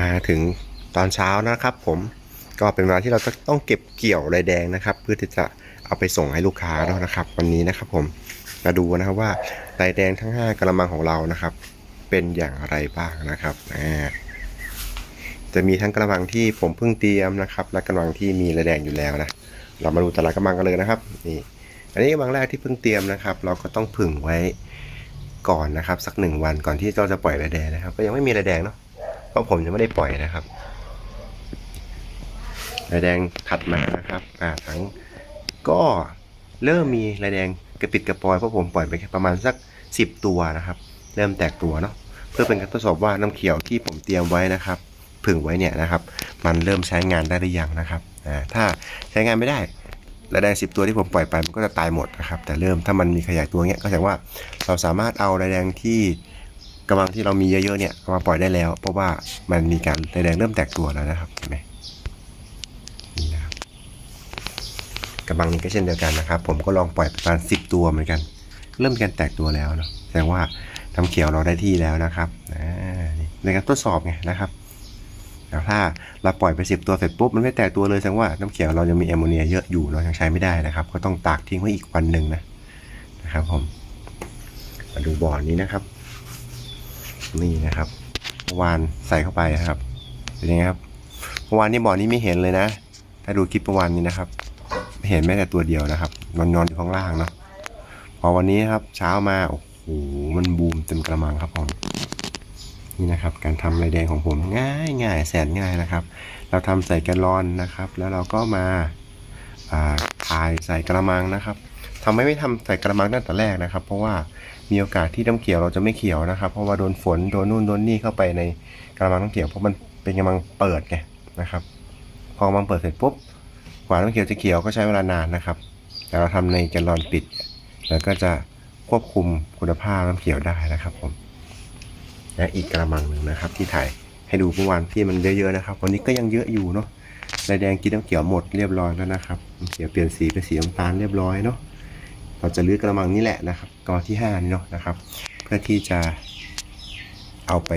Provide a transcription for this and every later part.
มาถึงตอนเช้านะครับ ผมก็เป็นเวลาที่เราจะต้องเก็บเกี่ยวไรแดงนะครับ เพื่อที่จะเอาไปส่งให้ลูกค้าแล้วนะครับ วันนี้นะครับผมมาดูนะครับว่าไรแดงทั้ง 5กระมังของเรานะครับ เป็นอย่างไรบ้างนะครับจะมีทั้งกระมังที่ผมเพิ่งเตรียมนะครับ และกระมังที่มีไรแดงอยู่แล้วนะเรามาดูแต่ละกระมังกันเลยนะครับนี่อันนี้กระมังแรกที่เพิ่งเตรียมนะครับ เราก็ต้องผึ่งไว้ก่อนนะครับ สักหนึ่งวันก่อนที่เราจะปล่อยไรแดงนะครับ ก็ยังไม่มีไรแดงเนาะ ราะผมยังไม่ได้ปล่อยนะครับลายแดงถัดมานะครับ อ่าทั้งก็เริ่มมีลายแดงกระปิดกระปอยเพราะผมปล่อยไปแค่ประมาณสักสิบตัวนะครับ เริ่มแตกตัวเนาะเพื่อเป็นการทดสอบว่าน้ำเขียวที่ผมเตรียมไว้นะครับผึ่งไว้เนี่ยนะครับ มันเริ่มใช้งานได้หรือยังนะครับอ่าถ้าใช้งานไม่ได้ลายแดงสิบตัวที่ผมปล่อยไปมันก็จะตายหมดนะครับแต่เริ่มถ้ามันมีขยายตัวเงี้ยก็แสดงว่าเราสามารถเอาลายแดงที่ กำลังที่เรามีเยอะๆเนี่ยมาปล่อยได้แล้ว เพราะว่ามันมีการแดงเริ่มแตกตัวแล้วนะครับเห็นไหมนี่นะครับกำลังนี้ก็เช่นเดียวกันนะครับ ผมก็ลองปล่อยประมาณสิบตัวเหมือนกัน เริ่มมีการแตกตัวแล้วเนาะแสดงว่าทำเขียวเราได้ที่แล้วนะครับในการทดสอบไงนะครับแต่ถ้าเราปล่อยไปสิบตัวเสร็จปุ๊บมันไม่แตกตัวเลยแสดงว่าน้ำเขียวเรายังมีแอมโมเนียเยอะอยู่เรายังใช้ไม่ได้นะครับ ก็ต้องตากทิ้งไว้อีกวันหนึ่งนะนะครับผมมาดูบ่อนี้นะครับ นี่นะครับเมื่อวานใส่เข้าไปนะครับเป็นยังไงครับเมื่อวานนี้บ่อนี้ไม่เห็นเลยนะ ถ้าดูคลิปเมื่อวานนี้นะครับ ไม่เห็นแม้แต่ตัวเดียวนะครับ นอนนอนอยู่ข้างล่างเนาะพอวันนี้ครับ เช้ามาโอ้โหมันบูมเต็มกระมังครับผมนี่นะครับ การทำลายแดงของผมง่ายง่ายแสนง่ายนะครับ เราทำใส่แกลลอนนะครับ แล้วเราก็มาอ่าทายใส่กระมังนะครับทำไมไม่ทำใส่กระมังตั้งแต่แรกนะครับ เพราะว่า มีโอกาสที่น้ำเขียวเราจะไม่เขียวนะครับ เพราะว่าโดนฝนโดนนู่นโดนนี่เข้าไปในกระมังน้ำเขียวเพราะมันเป็นกระมังเปิดไงนะครับ พอกระมังเปิดเสร็จปุ๊บกว่าน้ำเขียวจะเขียวก็ใช้เวลานานนะครับ แต่เราทำในแกลลอนปิด แล้วก็จะควบคุมคุณภาพน้ำเขียวได้นะครับผมและอีกกระมังหนึ่งนะครับ ที่ถ่ายให้ดูเมื่อวานที่มันเยอะๆนะครับ วันนี้ก็ยังเยอะอยู่เนาะลายแดงกินน้ำเขียวหมดเรียบร้อยแล้วนะครับน้ำเขียวเปลี่ยนสีเป็นสีน้ำตาลเรียบร้อยเนาะ เราจะลื้อกระมังนี่แหละนะครับกอที่5นี่เนาะนะครับ เพื่อที่จะเอาไป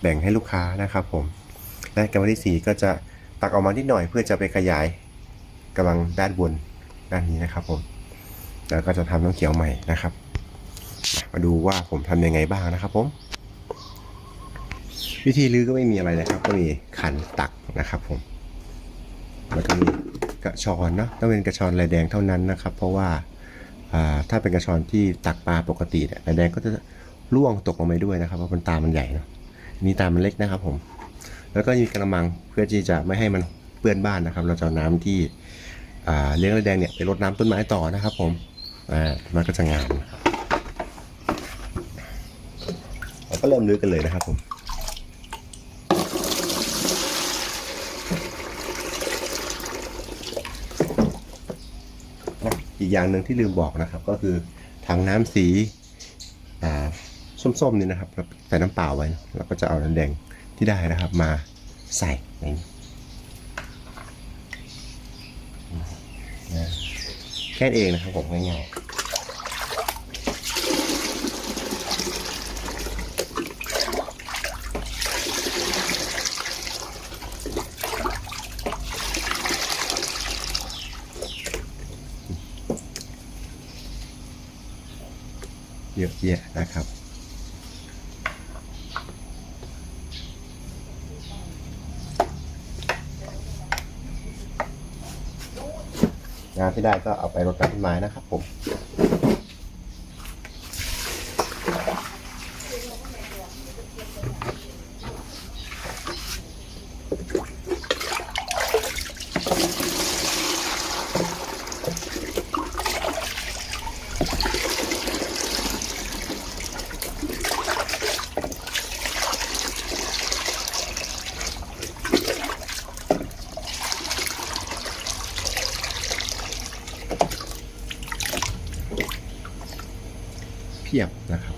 แบ่งให้ลูกค้านะครับผมและกระมังที่ 4 ก็จะตักออกมานิดหน่อย เพื่อจะไปขยายกระมังด้านบนด้านนี้นะครับผมแล้วก็จะทำน้ำเขียวใหม่นะครับ มาดูว่าผมทำยังไงบ้างนะครับผมวิธีลื้อก็ไม่มีอะไรนะครับ ก็มีขันตักนะครับผมแล้วก็มี กระชอนเนาะต้องเป็นกระชอนลายแดงเท่านั้นนะครับ เพราะว่าถ้าเป็นกระชอนที่ตักปลาปกติเนี่ยลายแดงก็จะร่วงตกลงไปด้วยนะครับเพราะมันตามันใหญ่เนาะนี่ตามันเล็กนะครับผม แล้วก็มีกระมังเพื่อที่จะไม่ให้มันเปื้อนบ้านนะครับ เราจะน้ำที่เลี้ยงลายแดงเนี่ยไปรดน้ำต้นไม้ต่อนะครับผมมันก็จะงามนเราก็เริ่มลื้อกันเลยนะครับผม นะ อีกอย่างหนึ่งที่ลืมบอกนะครับ ก็คือถังน้ำสีส้มๆนี่นะครับเราใส่น้ำเปล่าไว้แล้วก็จะเอาน้ำแดงที่ได้นะครับมาใส่ในแค่นี้เองนะครับผมง่ายๆ เยอะนะครับ งานที่ได้ก็เอาไปรดน้ำต้นไม้นะครับผมียบนะครับ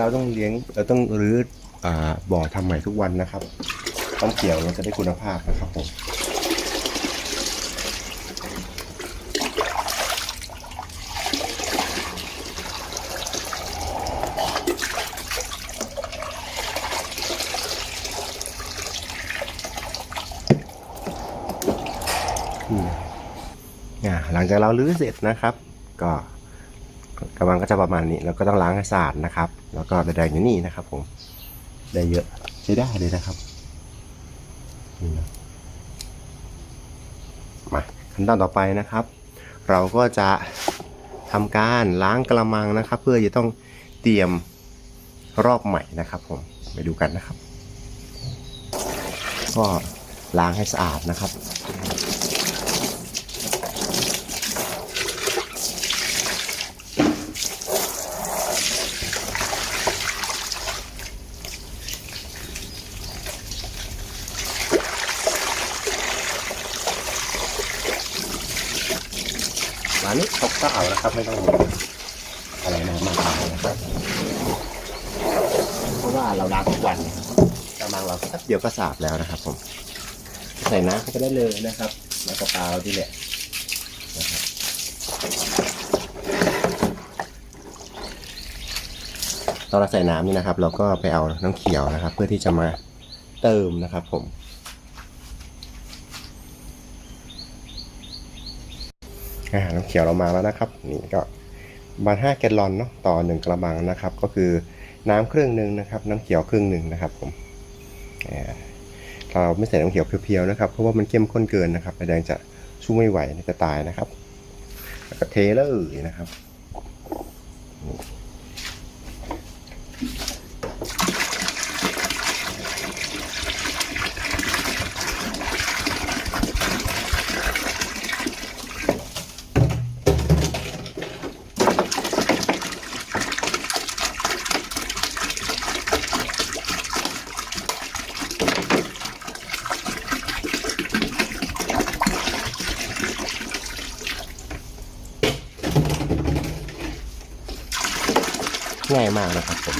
เราต้องเลี้ยงเราต้องรื้อบ่อทำใหม่ทุกวันนะครับ ต้องเกี่ยวเราจะได้คุณภาพนะครับผม จากเราลื้อเสร็จนะครับ ก็กำลังก็จะประมาณนี้ แล้วก็ต้องล้างให้สะอาดนะครับ แล้วก็แดงๆอยู่นี่นะครับ ผมได้เยอะใช้ได้เลยนะครับนี่นะมาขั้นตอนต่อไปนะครับ เราก็จะทำการล้างกระมังนะครับ เพื่อจะต้องเตรียมรอบใหม่นะครับ ผมไปดูกันนะครับ ก็ล้างให้สะอาดนะครับานนี้ตกก็เอานะครับ ไม่ต้องมีอะไรมามากมายนะครับเพราะว่าเราล้างทุกวันกำลังเราแป๊บเดียวก็สะอาดแล้วนะครับ ผม ใส่น้ำก็ได้เลยนะครับแล้วก็เปล่าที่แหละนะครับตอนเราใส่น้ำนี่นะครับ เราก็ไปเอาน้ำเขียวนะครับ เพื่อที่จะมาเติมนะครับ ผม อ่าน้ำเขียวเรามาแล้วนะครับนี่ก็ประมาณ5แกลลอนเนาะต่อ 1 กระมังนะครับ ก็คือน้ำครึ่งหนึ่งนะครับ น้ำเขียวครึ่งหนึ่งนะครับผมเราไม่ใส่น้ำเขียวเพียวๆนะครับเพราะว่ามันเข้มข้นเกินนะครับแดงจะสู้ไม่ไหวจะตายนะครับแล้วก็เทเลยนะครับ ง่ายมากนะครับผม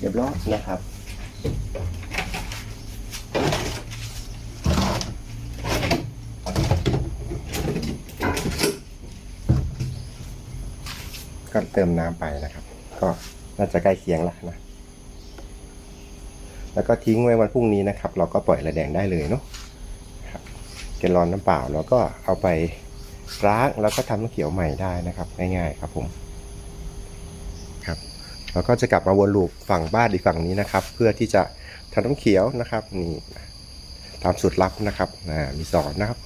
เรียบร้อยนะครับก็เติมน้ำไปนะครับ ก็น่าจะใกล้เคียงแล้วนะ แล้วก็ทิ้งไว้วันพรุ่งนี้นะครับ เราก็ปล่อยระแดงได้เลยเนาะครับแกลอนน้ำเปล่าแล้วก็เอาไปล้างแล้วก็ทำน้ำเขียวใหม่ได้นะครับ ง่ายๆครับผม แล้วก็จะกลับมาวนลูปฝั่งบ้านอีกฝั่งนี้นะครับ เพื่อที่จะทำน้ำเขียวนะครับนี่ตามสูตรลับนะครับมีสอนนะครับ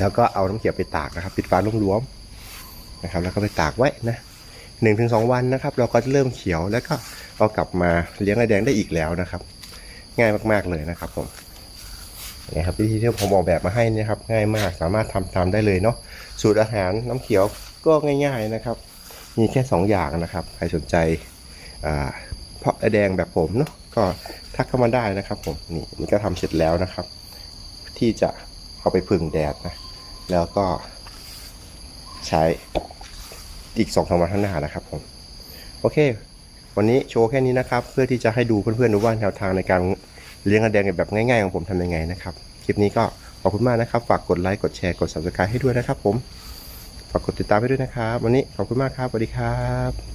แล้วก็เอาน้ำเขียวไปตากนะครับ ปิดฝาลุ่มรวมๆนะครับ แล้วก็ไปตากไว้นะหนึ่งถึงสองวันนะครับ เราก็จะเริ่มเขียวแล้วก็เอากลับมาเลี้ยงไอแดงได้อีกแล้วนะครับ ง่ายมากๆเลยนะครับผมนี่ครับวิธีที่ผมออกแบบมาให้นะครับ ง่ายมากสามารถทำตามได้เลยเนาะสูตรอาหารน้ำเขียวก็ง่าย ๆนะครับ มีแค่ 2 อย่างนะครับ ใครสนใจอ่าเพาะแดงแบบผมเนาะก็ทักเข้ามาได้นะครับผมนี่นี่ก็ทำเสร็จแล้วนะครับ ที่จะเอาไปพึ่งแดดนะแล้วก็ใช้อีกสองสามวันข้างหน้านะครับผมโอเค วันนี้โชว์แค่นี้นะครับ เพื่อที่จะให้ดูเพื่อนๆดูว่าแนวทางในการเลี้ยงกระแดงแบบง่ายๆของผมทำยังไงนะครับ คลิปนี้ก็ขอบคุณมากนะครับ ฝากกดไลค์กดแชร์กด subscribe ให้ด้วยนะครับผม ฝากกดติดตามให้ด้วยนะครับ วันนี้ขอบคุณมากครับสวัสดีครับ